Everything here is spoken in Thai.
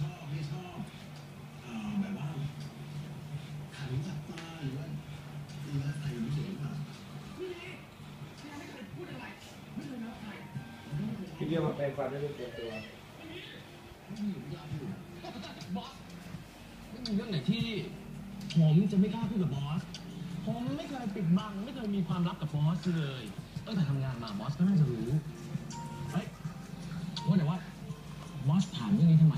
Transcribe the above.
ชอบไม่ชอบอแบบว่าขันจับตาหรือว่าตีไหรือย่างนี้ม่คยพูดอะไร ไม่เคยนัพี่เดียวมาแปลงฟันได้เป็นตัวาบอสไม่มีเรื่องไหนที่ ผมจะไม่กล้าพูดกับบอส ผมไม่เคยปิดบัง ไม่เคยมีความลับกับบอสเลยตั้งแต่ทำงานมาบอสก็น่าจะรู้ เฮ้ยว่าแต่ว่าบอสถามเรื่องนี้ทำไม